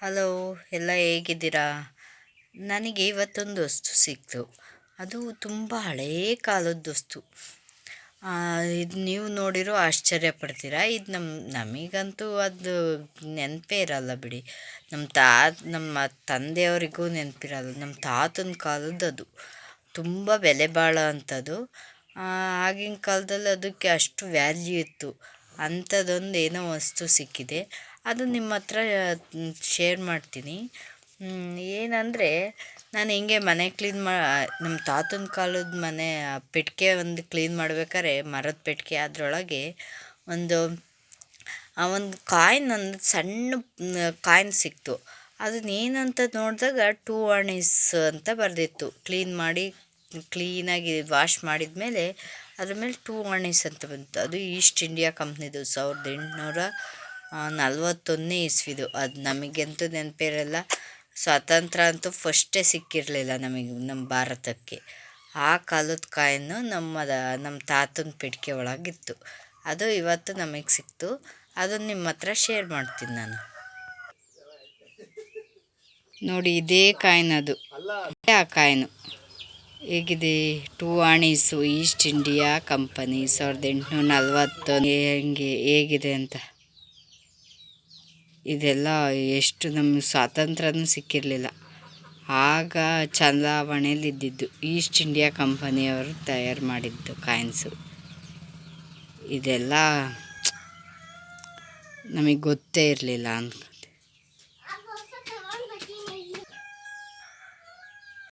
Hello, ಎಲ್ಲ ಹೇಗಿದ್ದೀರಾ? ನನಗೆ ಇವತ್ತೊಂದು ವಸ್ತು ಸಿಕ್ತು. ಅದು ತುಂಬ ಹಳೇ ಕಾಲದ ವಸ್ತು. ಇದು ನೀವು ನೋಡಿರೋ ಆಶ್ಚರ್ಯ ಪಡ್ತೀರಾ? ಇದು ನಮ್ಮ ನಮಗಂತೂ ಅದು ನೆನಪೇ ಇರಲ್ಲ ಬಿಡಿ. ನಮ್ಮ ತಾತ ನಮ್ಮ ತಂದೆಯವರಿಗೂ ನೆನಪಿರಲ್ಲ. ನಮ್ಮ ತಾತನ ಕಾಲದ್ದು ಅದು ತುಂಬ ಬೆಲೆ ಬಾಳೋ ಅಂಥದ್ದು ಆಗಿನ ಕಾಲದಲ್ಲಿ ಅದಕ್ಕೆ ಅಷ್ಟು ವ್ಯಾಲ್ಯೂ ಇತ್ತು. ಅಂಥದ್ದೊಂದು ಏನೋ ವಸ್ತು ಸಿಕ್ಕಿದೆ. ಅದು ನಿಮ್ಮ ಹತ್ರ ಶೇರ್ ಮಾಡ್ತೀನಿ. ಏನಂದರೆ ನಾನು ಹಿಂಗೆ ಮನೆ ಕ್ಲೀನ್ ಮಾ ನಮ್ಮ ತಾತನ ಕಾಲದ ಮನೆ ಪೆಟ್ಟಿಗೆ ಒಂದು ಕ್ಲೀನ್ ಮಾಡ್ಬೇಕಾದ್ರೆ ಮರದ ಪೆಟ್ಟಿಗೆ ಅದರೊಳಗೆ ಒಂದು, ಆ ಒಂದು ಕಾಯಿನ್ ಒಂದು ಸಣ್ಣ ಕಾಯಿನ್ ಸಿಕ್ತು. ಅದನ್ನ ಏನಂತ ನೋಡಿದಾಗ ಟೂ ಅಣೀಸ್ ಅಂತ ಬರೆದಿತ್ತು. ಕ್ಲೀನ್ ಮಾಡಿ ಕ್ಲೀನಾಗಿ ವಾಶ್ ಮಾಡಿದ ಮೇಲೆ ಅದ್ರ ಮೇಲೆ ಟೂ ಅಣೀಸ್ ಅಂತ ಬಂತು. ಅದು ಈಸ್ಟ್ ಇಂಡಿಯಾ ಕಂಪ್ನಿದು ಸಾವಿರದ ಎಂಟುನೂರ ನಲ್ವತ್ತೊಂದನೇ ಇಸ್ವಿದು. ಅದು ನಮಗಂತೂ ನೆನಪಿರಲ್ಲ ಸ್ವಾತಂತ್ರ್ಯ ಅಂತೂ ಫಸ್ಟೇ ಸಿಕ್ಕಿರಲಿಲ್ಲ ನಮಗೆ ನಮ್ಮ ಭಾರತಕ್ಕೆ. ಆ ಕಾಲದ ಕಾಯನ್ನು ನಮ್ಮ ನಮ್ಮ ತಾತನ ಪೆಟ್ಟಿಗೆ ಒಳಗಿತ್ತು. ಅದು ಇವತ್ತು ನಮಗೆ ಸಿಕ್ತು. ಅದನ್ನು ನಿಮ್ಮ ಹತ್ರ ಶೇರ್ ಮಾಡ್ತೀನಿ ನಾನು. ನೋಡಿ ಇದೇ ಕಾಯಿನ್ ಅದು ಆ ಕಾಯಿನು. ಹೇಗಿದೆ? ಟೂ ಆಣೀಸು ಈಸ್ಟ್ ಇಂಡಿಯಾ ಕಂಪನಿ ಸಾವಿರದ ಎಂಟುನೂರ ನಲ್ವತ್ತು ಹೆಂಗೆ, ಹೇಗಿದೆ ಅಂತ? ಇದೆಲ್ಲ ಎಷ್ಟು ನಮ್ಮ ಸ್ವಾತಂತ್ರ್ಯನೂ ಸಿಕ್ಕಿರಲಿಲ್ಲ. ಆಗ ಚಲಾವಣೆಯಲ್ಲಿ ಇದ್ದಿದ್ದು ಈಸ್ಟ್ ಇಂಡಿಯಾ ಕಂಪನಿಯವರು ತಯಾರು ಮಾಡಿದ್ದು ಕಾಯಿನ್ಸು. ಇದೆಲ್ಲ ನಮಗೆ ಗೊತ್ತೇ ಇರಲಿಲ್ಲ ಅಂತ